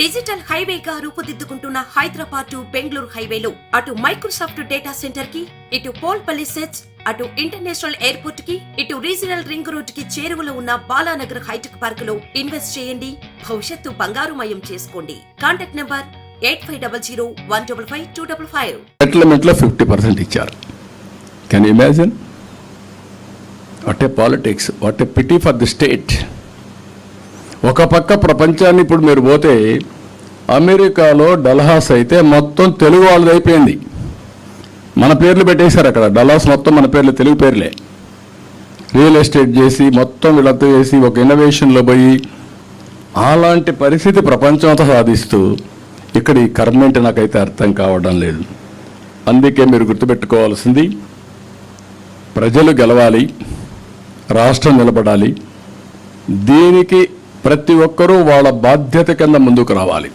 Digital హైవేగా రూపుదిద్దుకుంటున్న Hyderabad to Bengaluru హైవేలో. అటు మైక్రోసాఫ్ట్ డేటా సెంటర్కి ఇటు పోల్ సెట్స్ అటు ఇంటర్నేషనల్ ఎయిర్పోర్ట్కి ఇటు రీజనల్ రింగ్ రోడ్కి చేరువలో ఉన్న బాలానగర్ హైటెక్ పార్క్లో ఇన్వెస్ట్ చేయండి. భవిష్యత్తు బంగారుమయం చేసుకోండి. Contact number eight five double zero one double five two double five. సెటిల్మెంట్లో fifty percent ఇచ్చారు. Can imagine what a politics what a pity for the state ఒక పక్క ప్రపంచాన్ని ఇప్పుడు మీరు పోతే అమెరికాలో డల్హాస్ అయితే మొత్తం తెలుగు వాళ్ళది అయిపోయింది. మన పేర్లు పెట్టేశారు అక్కడ. డల్హాస్ మొత్తం మన పేర్లు తెలుగు పేర్లే. రియల్ ఎస్టేట్ చేసి మొత్తం వీళ్ళంతా చేసి ఒక ఇన్నోవేషన్లో పోయి అలాంటి పరిస్థితి ప్రపంచం అంతా సాధిస్తూ ఇక్కడ ఈ కర్మ ఏంటి నాకైతే అర్థం కావడం లేదు. అందుకే మీరు గుర్తుపెట్టుకోవాల్సింది ప్రజలు గెలవాలి రాష్ట్రం నిలబడాలి. దీనికి ప్రతి ఒక్కరూ వాళ్ళ బాధ్యత కింద ముందుకు రావాలి.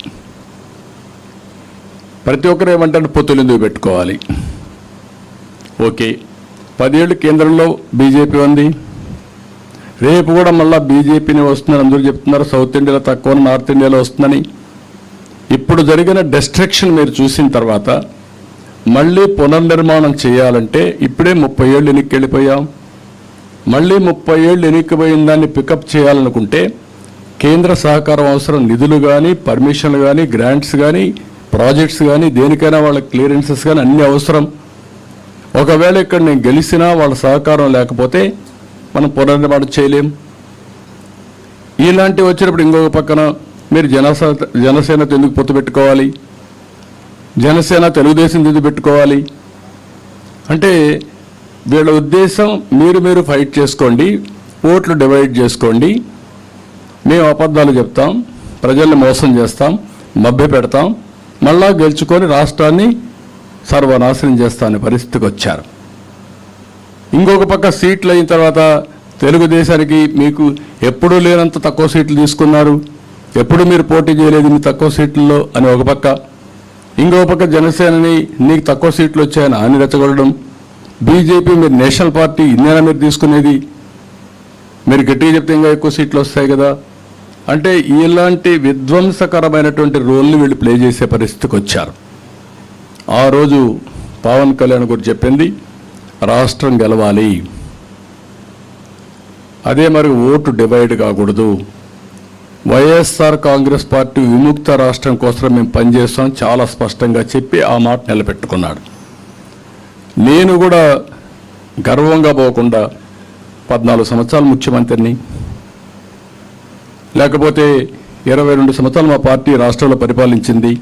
ప్రతి ఒక్కరు ఏమంటారు? పొత్తులు ఎందుకు పెట్టుకోవాలి? ఓకే. పదేళ్ళు కేంద్రంలో బీజేపీ ఉంది. రేపు కూడా మళ్ళీ బీజేపీని వస్తుందని అందరూ చెప్తున్నారు. సౌత్ ఇండియాలో తక్కువ నార్త్ ఇండియాలో వస్తుందని. ఇప్పుడు జరిగిన డెస్ట్రక్షన్ మీరు చూసిన తర్వాత మళ్ళీ పునర్నిర్మాణం చేయాలంటే ఇప్పుడే ముప్పై ఏళ్ళు ఎన్నికకి వెళ్ళిపోయాం. మళ్ళీ ముప్పై ఏళ్ళు ఎన్నికపోయిన దాన్ని పికప్ చేయాలనుకుంటే కేంద్ర సహకారం అవసరం నిధులు కానీ పర్మిషన్లు కానీ గ్రాంట్స్ కానీ ప్రాజెక్ట్స్ కానీ దేనికైనా వాళ్ళ క్లియరెన్సెస్ కానీ అన్నీ అవసరం. ఒకవేళ ఇక్కడ నేను గెలిచినా వాళ్ళ సహకారం లేకపోతే మనం పునర్నిర్మాణం చేయలేం. ఇలాంటివి వచ్చినప్పుడు ఇంకొక పక్కన మీరు జనస జనసేనతో ఎందుకు పొత్తు పెట్టుకోవాలి? జనసేన తెలుగుదేశం ఎందుకు పెట్టుకోవాలి? అంటే వీళ్ళ ఉద్దేశం మీరు మీరు ఫైట్ చేసుకోండి ఓట్లు డివైడ్ చేసుకోండి మేము అబద్ధాలు చెప్తాం ప్రజల్ని మోసం చేస్తాం మభ్య పెడతాం మళ్ళా గెలుచుకొని రాష్ట్రాన్ని సర్వనాశనం చేస్తానే పరిస్థితికి వచ్చారు. ఇంకొక పక్క సీట్లు అయిన తర్వాత తెలుగుదేశానికి మీకు ఎప్పుడూ లేనంత తక్కువ సీట్లు తీసుకున్నారు ఎప్పుడు మీరు పోటీ చేయలేదు మీ తక్కువ సీట్లలో అని ఒక పక్క. ఇంకొక పక్క జనసేనని నీకు తక్కువ సీట్లు వచ్చాయని అని రెచ్చగొట్టడం. బీజేపీ మీరు నేషనల్ పార్టీ ఇన్నేనా మీరు తీసుకునేది. మీరు గట్టిగా చెప్తే ఇంకా ఎక్కువ సీట్లు వస్తాయి కదా. అంటే ఇలాంటి విధ్వంసకరమైనటువంటి రోల్ని వీళ్ళు ప్లే చేసే పరిస్థితికి వచ్చారు. ఆ రోజు పవన్ కళ్యాణ్ గురించి చెప్పింది రాష్ట్రం గెలవాలి. అదే మరి ఓటు డివైడ్ కాకూడదు. వైఎస్ఆర్ కాంగ్రెస్ పార్టీ విముక్త రాష్ట్రం కోసం మేము పనిచేస్తాం చాలా స్పష్టంగా చెప్పి ఆ మాట నిలబెట్టుకున్నాడు. నేను కూడా గర్వంగా పోకుండా పద్నాలుగు సంవత్సరాలు ముఖ్యమంత్రిని లేకపోతే ఇరవై రెండు సంవత్సరాలు మా పార్టీ రాష్ట్రంలో పరిపాలించింది.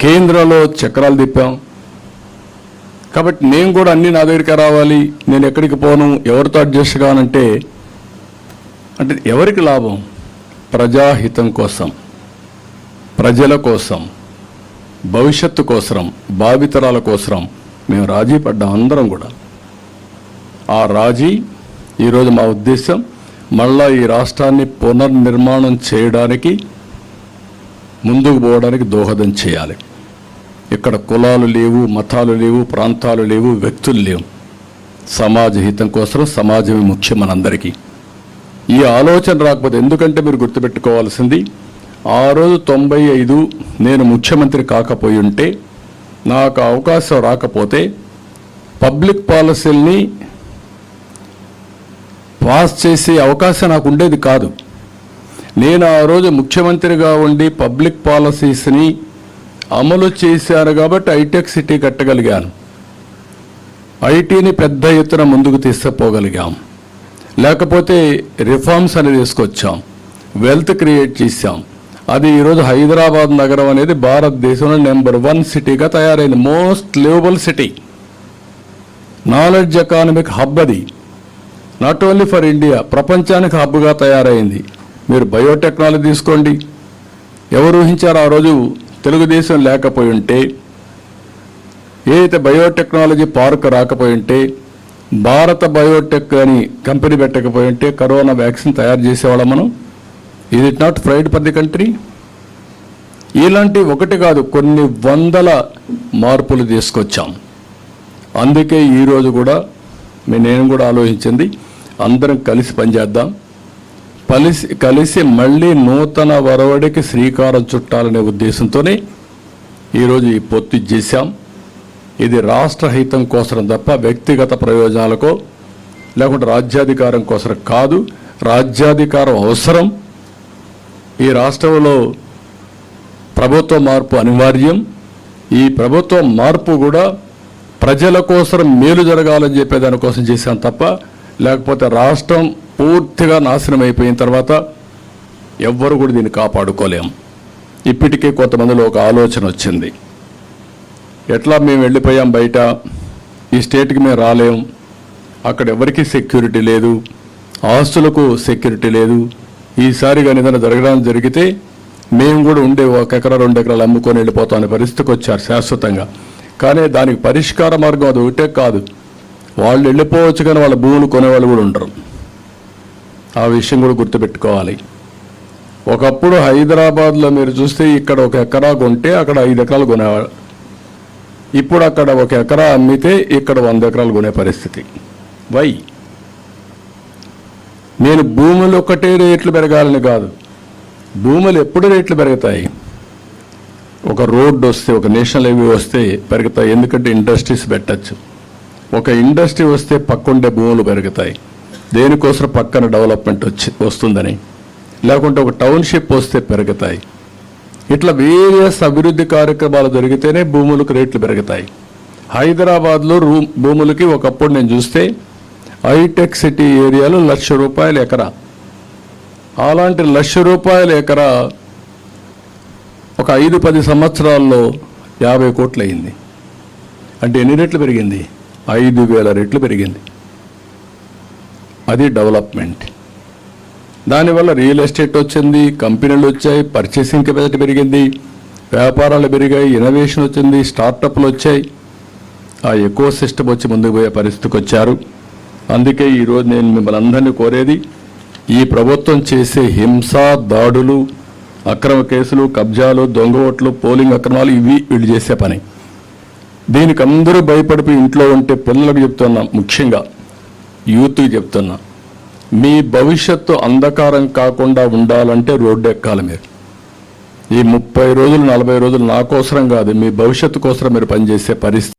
కేంద్రంలో చక్రాలు తిప్పాం. కాబట్టి నేను కూడా అన్ని నా దగ్గరికి రావాలి. నేను ఎక్కడికి పోను ఎవరితో అడ్జస్ట్ కానంటే అంటే ఎవరికి లాభం? ప్రజాహితం కోసం ప్రజల కోసం భవిష్యత్తు కోసం భావితరాల కోసం మేము రాజీ పడ్డాం అందరం కూడా. ఆ రాజీ ఈరోజు మా ఉద్దేశం మళ్ళా ఈ రాష్ట్రాన్ని పునర్నిర్మాణం చేయడానికి ముందుకు పోవడానికి దోహదం చేయాలి. ఇక్కడ కులాలు లేవు మతాలు లేవు ప్రాంతాలు లేవు వ్యక్తులు లేవు. సమాజ హితం కోసం సమాజమే ముఖ్యం మనందరికీ. ఈ ఆలోచన రాకపోతే ఎందుకంటే మీరు గుర్తుపెట్టుకోవాల్సింది ఆ రోజు తొంభై ఐదు నేను ముఖ్యమంత్రి కాకపోయి ఉంటే నాకు అవకాశం రాకపోతే పబ్లిక్ పాలసీల్ని పాస్ చేసే అవకాశం నాకు ఉండేది కాదు. నేను ఆ రోజు ముఖ్యమంత్రిగా ఉండి పబ్లిక్ పాలసీస్ని అమలు చేశాను కాబట్టి ఐటెక్ సిటీ కట్టగలిగాను. ఐటీని పెద్ద ఎత్తున ముందుకు తీసుకుపోగలిగాం. లేకపోతే రిఫార్మ్స్ అనేది తీసుకొచ్చాం. వెల్త్ క్రియేట్ చేశాం. అది ఈరోజు హైదరాబాద్ నగరం అనేది భారతదేశంలో నెంబర్ వన్ సిటీగా తయారైంది. Most livable city. Knowledge economic hub అది. నాట్ ఓన్లీ ఫర్ ఇండియా ప్రపంచానికి హబ్గా తయారైంది. మీరు బయోటెక్నాలజీ తీసుకోండి. ఎవరు ఊహించారు ఆ రోజు తెలుగుదేశం లేకపోయి ఉంటే ఏదైతే బయోటెక్నాలజీ పార్క్ రాకపోయి ఉంటే భారత బయోటెక్ అని కంపెనీ పెట్టకపోయి ఉంటే కరోనా వ్యాక్సిన్ తయారు చేసేవాళ్ళం మనం ఇది it not pride for the country ఇలాంటి ఒకటి కాదు కొన్ని వందల మార్పులు తీసుకొచ్చాం. అందుకే ఈరోజు కూడా నేను కూడా ఆలోచించింది అందరం కలిసి పనిచేద్దాం. కలిసి కలిసి మళ్ళీ నూతన వరవడికి శ్రీకారం చుట్టాలనే ఉద్దేశంతోనే ఈరోజు ఈ పొత్తు చేశాం. ఇది రాష్ట్ర హితం కోసం తప్ప వ్యక్తిగత ప్రయోజనాలకో లేకుంటే రాజ్యాధికారం కోసం కాదు. రాజ్యాధికారం అవసరం. ఈ రాష్ట్రంలో ప్రభుత్వ మార్పు అనివార్యం. ఈ ప్రభుత్వ మార్పు కూడా ప్రజల కోసం మేలు జరగాలని చెప్పే దానికోసం చేశాం తప్ప లేకపోతే రాష్ట్రం పూర్తిగా నాశనం అయిపోయిన తర్వాత ఎవ్వరు కూడా దీన్ని కాపాడుకోలేం. ఇప్పటికే కొంతమందిలో ఒక ఆలోచన వచ్చింది. ఎట్లా మేము వెళ్ళిపోయాం బయట? ఈ స్టేట్కి మేము రాలేం. అక్కడ ఎవరికి సెక్యూరిటీ లేదు. ఆస్తులకు సెక్యూరిటీ లేదు. ఈసారి కానీ ఏదైనా జరగడానికి జరిగితే మేము కూడా ఉండే ఒక ఎకరా రెండు ఎకరాలు అమ్ముకొని వెళ్ళిపోతాం అనే పరిస్థితికి వచ్చారు శాశ్వతంగా. కానీ దానికి పరిష్కార మార్గం అది ఒకటే కాదు. వాళ్ళు వెళ్ళిపోవచ్చు కానీ వాళ్ళ భూములు కొనేవాళ్ళు కూడా ఉండరు. ఆ విషయం కూడా గుర్తుపెట్టుకోవాలి. ఒకప్పుడు హైదరాబాద్లో మీరు చూస్తే ఇక్కడ ఒక ఎకరా కొంటే అక్కడ ఐదు ఎకరాలు కొనేవాళ్ళు. ఇప్పుడు అక్కడ ఒక ఎకరా అమ్మితే ఇక్కడ వంద ఎకరాలు కొనే పరిస్థితి. వై? నేను భూములు ఒకటే రేట్లు పెరగాలని కాదు. భూములు ఎప్పుడు రేట్లు పెరుగుతాయి? ఒక రోడ్డు వస్తే ఒక నేషనల్ హైవే వస్తే పెరుగుతాయి. ఎందుకంటే ఇండస్ట్రీస్ పెట్టచ్చు. ఒక ఇండస్ట్రీ వస్తే పక్కుండే భూములు పెరుగుతాయి. దేనికోసం పక్కన డెవలప్మెంట్ వచ్చి వస్తుందని. లేకుంటే ఒక టౌన్షిప్ వస్తే పెరుగుతాయి. ఇట్లా వేరియస్ అభివృద్ధి కార్యక్రమాలు జరిగితేనే భూములకు రేట్లు పెరుగుతాయి. హైదరాబాద్లో రూ భూములకి ఒకప్పుడు నేను చూస్తే హైటెక్ సిటీ ఏరియాలో లక్ష రూపాయల ఎకరా. అలాంటి లక్ష రూపాయల ఎకరా ఒక ఐదు పది సంవత్సరాల్లో యాభై కోట్లు అయింది అంటే ఎన్ని రెట్లు పెరిగింది? ఐదు వేల రెట్లు పెరిగింది. అది డెవలప్మెంట్. దానివల్ల రియల్ ఎస్టేట్ వచ్చింది కంపెనీలు వచ్చాయి పర్చేసింగ్ కెపాసిటీ పెరిగింది వ్యాపారాలు పెరిగాయి ఇన్నోవేషన్ వచ్చింది స్టార్టప్లు వచ్చాయి. ఆ ఎక్కువ సిస్టమ్ వచ్చి ముందుకు పోయే పరిస్థితికి వచ్చారు. అందుకే ఈరోజు నేను మిమ్మల్ని అందరినీ కోరేది ఈ ప్రభుత్వం చేసే హింస దాడులు అక్రమ కేసులు కబ్జాలు దొంగ ఓట్లు పోలింగ్ అక్రమాలు ఇవి వీళ్ళు చేసే పని. దీనికి అందరూ భయపడిపోయి ఇంట్లో ఉంటే పిల్లలకు చెప్తున్నా ముఖ్యంగా యూత్కి చెప్తున్నా మీ భవిష్యత్తు అంధకారం కాకుండా ఉండాలంటే రోడ్డు ఎక్కాలి మీరు. ఈ ముప్పై రోజులు నలభై రోజులు నా కోసరం కాదు మీ భవిష్యత్తు కోసం మీరు పనిచేసే పరిస్థితి.